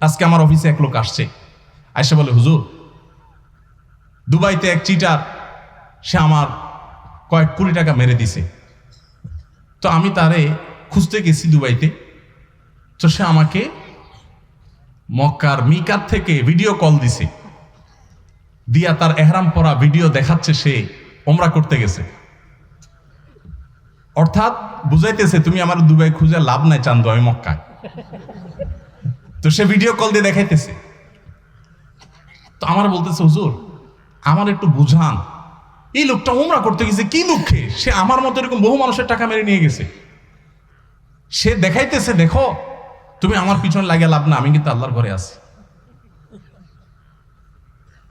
আজকে আমার অফিসে এক লোক আসছে। আইসে বলে, হুজুর, দুবাইতে এক চিটার সে আমার কয়েক কোটি টাকা মেরে দিছে। তো আমি তারে খুঁজতে গেছি দুবাইতে। তো সে আমাকে মক্কার মিকার থেকে ভিডিও কল দিছে। দিয়া তার এহরাম পরা ভিডিও দেখাচ্ছে সে ওমরা করতে গেছে। অর্থাৎ বুঝাইতেছে, তুমি আমার দুবাই খুঁজে লাভ নাই চান্দু, আমি মক্কায়। তো সে ভিডিও কল দিয়ে দেখাইতেছে। তো আমার বলতেছে, হুজুর, আমার একটু বুঝান। এই লোকটা উমরা করতে গেছে, কি দুঃখে? সে আমার মতো এরকম বহু মানুষের টাকা মেরে নিয়ে গেছে। সে দেখাইতেছে, দেখো, তুমি আমার পিছনে লাগিয়ে লাভ না, আমি কিন্তু আল্লাহর ঘরে আছি।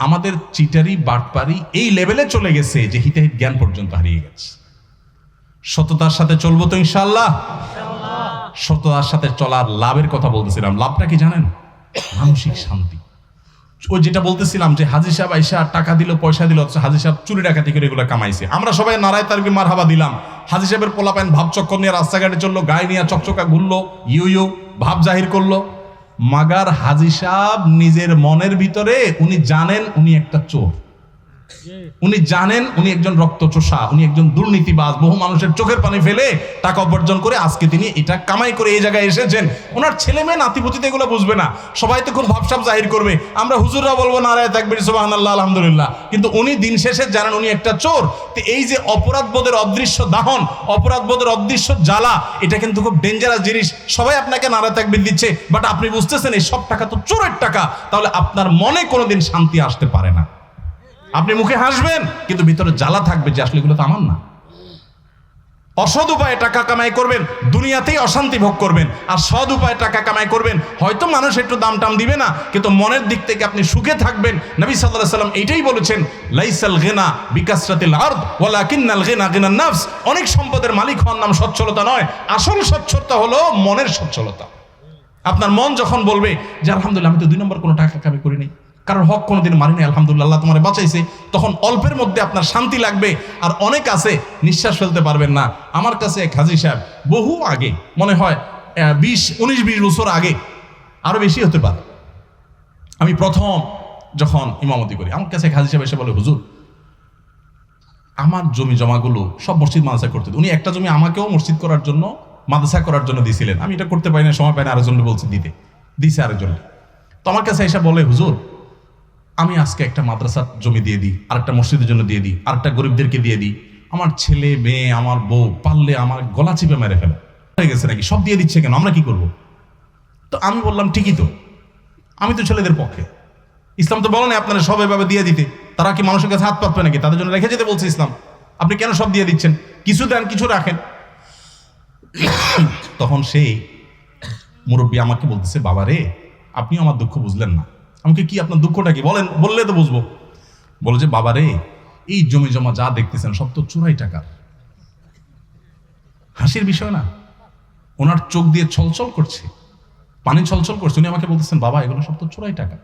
আমাদের চিটারি, বাটপারি এই লেভেলে চলে গেছে যে হিতাহিত জ্ঞান পর্যন্ত হারিয়ে গেছে। সততার সাথে চলবো তো ইনশাল্লাহ সততার সাথে চলার লাভের কথা বলতেছিলাম। লাভটা কি জানেন? মানসিক শান্তি। ওই যেটা বলতেছিলাম যে হাজি সাহেব আইসা টাকা দিল, পয়সা দিল, অথচ হাজি সাহেব চুরি ডাকাতি করে এগুলো কামাইছে। আমরা সবাই নারায় তারকে মার হাবা দিলাম। হাজি সাহেবের পোলাপাইন ভাব চক্কর নিয়ে রাস্তাঘাটে চলল, গায়ে নিয়ে চকচকা ঘুরলো, ইউ ইউ, ভাব জাহির করল। মাগার হাজি সাহেব নিজের মনের ভিতরে উনি জানেন উনি একটা চোর। উনি জানেন উনি একজন রক্তচোষা, উনি একজন দুর্নীতিবাজ, বহু মানুষের চোখের পানি ফেলে টাকা উপার্জন করে আজকে তিনি এটা কামাই করে এই জায়গায় এসেছেন। ওনার ছেলে মেয়ে, নাতিপুতিতে এগুলো বুঝবে না। সবাই তো খুব ভাবসাব জাহির করবে। আমরা হুজুররা বলব, নারায় থাকবে সুবাহ আলহামদুলিল্লাহ। কিন্তু উনি দিন শেষে জানেন উনি একটা চোর। তো এই যে অপরাধ বোধের অদৃশ্য দাহন অপরাধ বোধের অদৃশ্য জ্বালা, এটা কিন্তু খুব ডেঞ্জারাস জিনিস। সবাই আপনাকে নারায় থাকবে দিচ্ছে বাট আপনি বুঝতেছেন এই সব টাকা তো চোরের টাকা। তাহলে আপনার মনে কোনোদিন শান্তি আসতে পারে না। আপনি মুখে হাসবেন, কিন্তু ভিতরে জ্বালা থাকবে যে আসলে এগুলো তো আমার না। অসৎ উপায়ে টাকা কামাই করবেন, দুনিয়াতেই অশান্তি ভোগ করবেন, আর সৎ উপায়ে টাকা কামাই করবেন, হয়তো মানুষ একটু দাম টাম দিবে না, কিন্তু মনের দিক থেকে আপনি সুখে থাকবেন। নবী সাল্লাহ সাল্লাম এইটাই বলেছেন, লাইসাল গেনা বিকাশরাতিল আর্দ ওয়ালা কিন্নাল গেনা গেনা নাফস। অনেক সম্পদের মালিক হওয়ার নাম সচ্ছলতা নয়, আসল সচ্ছলতা হলো মনের সচ্ছলতা। আপনার মন যখন বলবে যে আলহামদুলিল্লাহ, আমি তো দুই নম্বর কোনো টাকা কামাই করিনি কারণ হক কোনোদিন মারিনি আলহামদুলিল্লাহ তোমার বাঁচাইছে। তখন অল্পের মধ্যে আপনার শান্তি লাগবে আর অনেক আছে, নিঃশ্বাস ফেলতে পারবেন না। আমার কাছে এক হাজি সাহেব, বহু আগে, মনে হয় বিশ, উনিশ, বিশ বছর আগে আরও বেশি হতে পারে। আমি প্রথম যখন ইমামতি করি, আমার কাছে এক হাজি সাহেব এসে বলে, হুজুর, আমার জমি জমাগুলো সব মসজিদ মাদ্রাসা করতে উনি একটা জমি আমাকেও মসজিদ করার জন্য, মাদ্রাসা করার জন্য দিয়েছিলেন আমি এটা করতে পারি না সময় পাই না আরেকজন বলছি দিতে। দিছে আরেকজন তো আমার কাছে এসে বলে, হুজুর আমি আজকে একটা মাদ্রাসার জমি দিয়ে দিই, আরেকটা মসজিদের জন্য দিয়ে দিই, আরেকটা গরিবদেরকে দিয়ে দিই। আমার ছেলে, মেয়ে, আমার বউ পারলে আমার গলা চিপে মেরে ফেলে। হয়ে গেছে নাকি? সব দিয়ে দিচ্ছে কেন? আমরা কি করব? তো আমি বললাম, ঠিকই তো। আমি তো ছেলেদের পক্ষে। ইসলাম তো বলো না আপনারা সব এভাবে দিয়ে দিতে। তারা কি মানুষের কাছে হাত পাতবে নাকি? তাদের জন্য রেখে যেতে বলছে ইসলাম। আপনি কেন সব দিয়ে দিচ্ছেন? কিছু দেন, কিছু রাখেন। তখন সেই মুরব্বী আমাকে বলতেছে বাবা রে আপনিও আমার দুঃখ বুঝলেন না। আমাকে কি আপনার দুঃখটা কি? বলেন, বললে তো বুঝব। বলে যে বাবা রে এই জমি জমা যা দেখতেছেন সব তো চোরাই টাকার। হাসির বিষয় না। ওনার চোখ দিয়ে ছলছল করছে। পানি ছলছল করছে। উনি আমাকে বলতেছেন, বাবা, এগুলো সব তো চোরাই টাকা।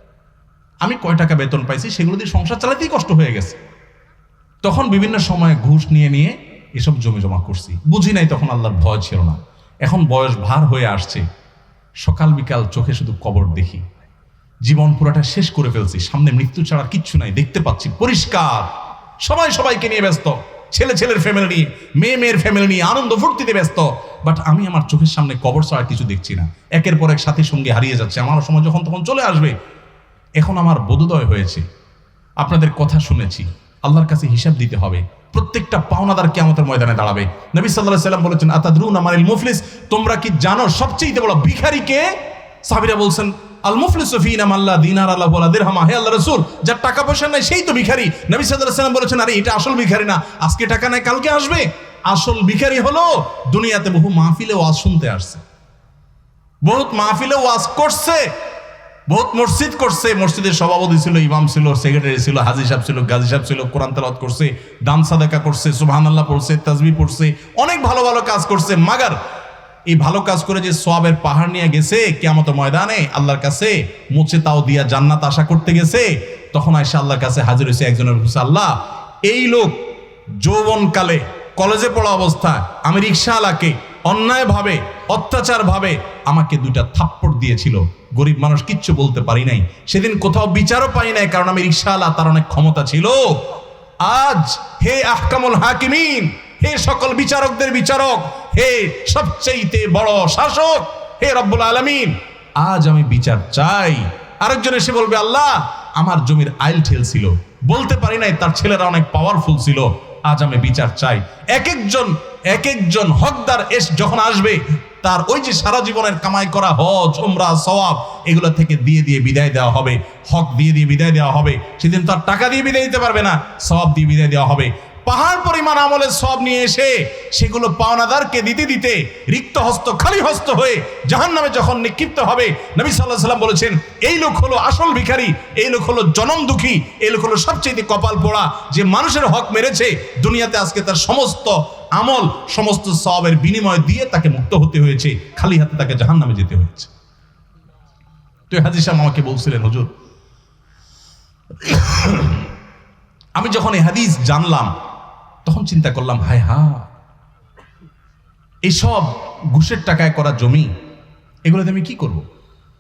আমি কয় টাকা বেতন পাইছি, সেগুলো দিয়ে সংসার চালাতেই কষ্ট হয়ে গেছে। তখন বিভিন্ন সময়ে ঘুষ নিয়ে নিয়ে এসব জমি জমা করছি। বুঝি নাই তখন আল্লাহর ভয় ছিল না। এখন বয়স ভার হয়ে আসছে। সকাল বিকাল চোখে শুধু কবর দেখি। জীবন পুরাটা শেষ করে ফেলছি। সামনে মৃত্যু ছাড়া কিচ্ছু নাই। দেখতে পাচ্ছি। পরিষ্কার। সবাই সবাইকে নিয়ে ব্যস্ত। ছেলে ছেলের ফ্যামিলি নিয়ে, মেয়ে মেয়ের ফ্যামিলি নিয়ে আনন্দ ফুর্তিতে ব্যস্ত। বাট আমি আমার চোখের সামনে কবর ছাড়া কিছু দেখছি না। একের পর এক সাথী সঙ্গে হারিয়ে যাচ্ছে। আমার সময় যখন তখন চলে আসবে। এখন আমার বোধোদয় হয়েছে। আপনাদের কথা শুনেছি। আল্লাহর কাছে হিসাব দিতে হবে। প্রত্যেকটা পাওনাদার কেমতের ময়দানে দাঁড়াবে। নবী সাল্লাহ সাল্লাম বলেছেন, আতাদরুন আমারিল মুফলিস? তোমরা কি জানো সবচেয়ে বড় ভিখারিকে সাহাবীরা বলছেন আল দিনার আল্লাহ বলা হে আল্লাহ রাসূল, যার টাকা পয়সা নাই, সেই তো ভিখারি। নবী সাল্লাম বলেছেন, আরে, এটা আসল ভিখারি না। আজকে টাকা নাই, কালকে আসবে। আসল ভিখারি হলো, দুনিয়াতে বহু মাহফিলে ওয়াজ শুনতে আসছে। বহুত মাহফিলে ওয়াজ করছে, বহুত মসজিদ করছে। মসজিদের সভাপতি ছিল, ইমাম ছিল, সেক্রেটারি ছিল, হাজি সাহেব ছিল, গাজী সাহেব ছিল, কোরআন তেলাওয়াত করছে, দান সাদাকা করছে, সুবহানাল্লাহ পড়ছে তাজবি পড়ছে, অনেক ভালো ভালো কাজ করছে। মাগার এই ভালো কাজ করে যে সোয়াবের পাহাড় নিয়ে গেছে কেমত ময়দানে আল্লাহর কাছে মুছে তাও দিয়া জান্নাত আশা করতে গেছে, তখন আয়সা আল্লাহর কাছে হাজির হয়েছে একজনের আল্লাহ, এই লোক যৌবনকালে কলেজে পড়া অবস্থায় আমি রিক্সাওয়ালাকে অন্যায়ভাবে, অত্যাচারভাবে আমাকে দুইটা থাপ্পড় দিয়েছিল। গরিব মানুষ কিচ্ছু বলতে পারি নাই। সেদিন কোথাও বিচারও পাই নাই, কারণ আমি রিক্সাওয়ালা তার অনেক ক্ষমতা ছিল। আজ হে আহকামুল হাকিমিন, হে সকল বিচারকদের বিচারক হে সবচেয়েতে বড় শাসক, হে রব্বুল আলামিন, আজ আমি বিচার চাই। আরেকজন এসে বলবে, আল্লাহ, আমার জমির আইল ঠেল ছিল। বলতে পারি নাই, তার ছেলেরা অনেক পাওয়ারফুল ছিল। আজ আমি বিচার চাই। এক একজন এক একজন হকদার এস যখন আসবে, তার ওই যে সারা জীবনের কামাই করা হজ, উমরা, সওয়াব, এগুলো থেকে দিয়ে দিয়ে বিদায় দেওয়া হবে। হক দিয়ে দিয়ে বিদায় দেওয়া হবে। সেদিন তার টাকা দিয়ে বিদায় দিতে পারবে না, সওয়াব দিয়ে বিদায় দেওয়া হবে। পাহাড় পরিমাণ আমলের সব নিয়ে এসে সেগুলো পাওনাদারকে দিতে দিতে রিক্ত হস্ত খালি হস্ত হয়ে জাহান নামে যখন নিক্ষিপ্ত হবে, নবী সাল্লাহ সাল্লাম বলেছেন, এই লোক হলো আসল ভিখারি, এই লোক হলো জনম দুঃখী, এই লোক হলো সবচেয়ে কপাল পোড়া, যে মানুষের হক মেরেছে, দুনিয়াতে আজকে তার সমস্ত আমল, সমস্ত সবের বিনিময় দিয়ে তাকে মুক্ত হতে হয়েছে, খালি হাতে তাকে জাহান নামে যেতে হয়েছে। তো হাজির সাহেব আমাকে বলছিলেন, হুজুর, আমি যখন এই হাদিস জানলাম তখন চিন্তা করলাম, হায় হা এইসব ঘুষের টাকায় করা জমি, এগুলোতে আমি কি করব?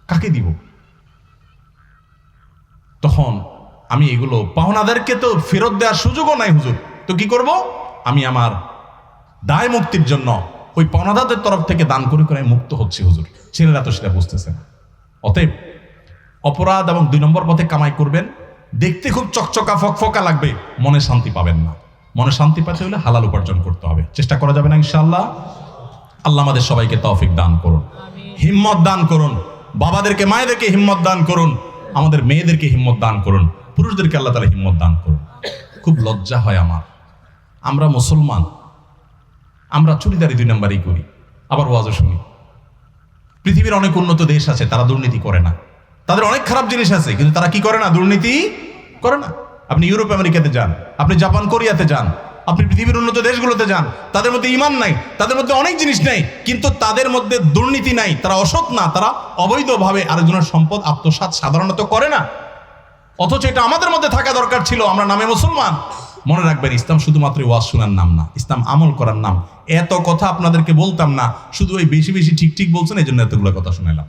কাকে দিব? তখন আমি এগুলো পাওনাদেরকে তো ফেরত দেওয়ার সুযোগও নাই হুজুর। তো কি করব? আমি আমার দায় মুক্তির জন্য ওই পাওনাদারদের তরফ থেকে দান করে করে মুক্ত হচ্ছি হুজুর। ছেলেরা তো সেটা বুঝতেছে না। অতএব অপরাধ এবং দুই নম্বর পথে কামাই করবেন। দেখতে খুব চকচকা, ফকফকা লাগবে, মনে শান্তি পাবেন না। মনে শান্তি পাতে হলে হালাল উপার্জন করতে হবে। চেষ্টা করা যাবে না ইনশাআল্লাহ। আল্লাহ আমাদের সবাইকে তৌফিক দান করুন। হিম্মত দান করুন। বাবাদেরকে, মায়েদেরকে হিম্মত দান করুন। আমাদের মেয়েদেরকে হিম্মত দান করুন। পুরুষদেরকে আল্লাহ তালা হিম্মত দান করুন। খুব লজ্জা হয় আমার। আমরা মুসলমান। আমরা চুরিদারি দুই নম্বরই করি। আবার ওয়াজও শুনি। পৃথিবীর অনেক উন্নত দেশ আছে, তারা দুর্নীতি করে না। তাদের অনেক খারাপ জিনিস আছে, কিন্তু তারা কি করে না? দুর্নীতি করে না। আপনি ইউরোপ, আমেরিকাতে যান, আপনি জাপান, কোরিয়াতে যান, আপনি পৃথিবীর উন্নত দেশগুলোতে যান, তাদের মধ্যে ইমান নাই, তাদের মধ্যে অনেক জিনিস নাই, কিন্তু তাদের মধ্যে দুর্নীতি নাই, তারা অসৎ না, তারা অবৈধভাবে আরেকজনের সম্পদ আত্মসাৎ সাধারণত করে না। অথচ এটা আমাদের মধ্যে থাকা দরকার ছিল, আমরা নামে মুসলমান। মনে রাখবেন, ইসলাম শুধুমাত্র ওয়াজ শোনার নাম না, ইসলাম আমল করার নাম। এত কথা আপনাদেরকে বলতাম না, শুধু ওই বেশি বেশি ঠিক ঠিক বলছেন এই জন্য এতগুলো কথা শোনালাম।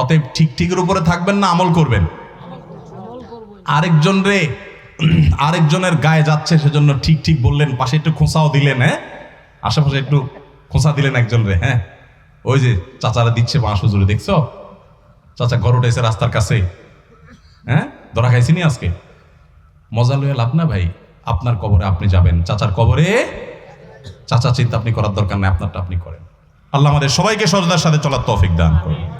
অতএব ঠিক ঠিকের উপরে থাকবেন না, আমল করবেন। আরেকজন রে, আরেকজনের গায়ে যাচ্ছে, সেজন্য ঠিক ঠিক বললেন, পাশে একটু খোঁসাও দিলেন হ্যাঁ? আশেপাশে একটু খোঁসা দিলেন একজন রে হ্যাঁ? ওই যে চাচারা দিচ্ছে বাঁশ হুজুরে দেখছ? চাচা ঘর উঠেছে রাস্তার কাছে হ্যাঁ? ধরা খাইছি নি আজকে? মজা লইয়া লাভ না ভাই? আপনার কবরে আপনি যাবেন। চাচার কবরে চাচা চিন্তা আপনি করার দরকার নেই, আপনারটা আপনি করেন। আল্লাহ আমাদের সবাইকে সজদার সাথে চলার তৌফিক দান করুন।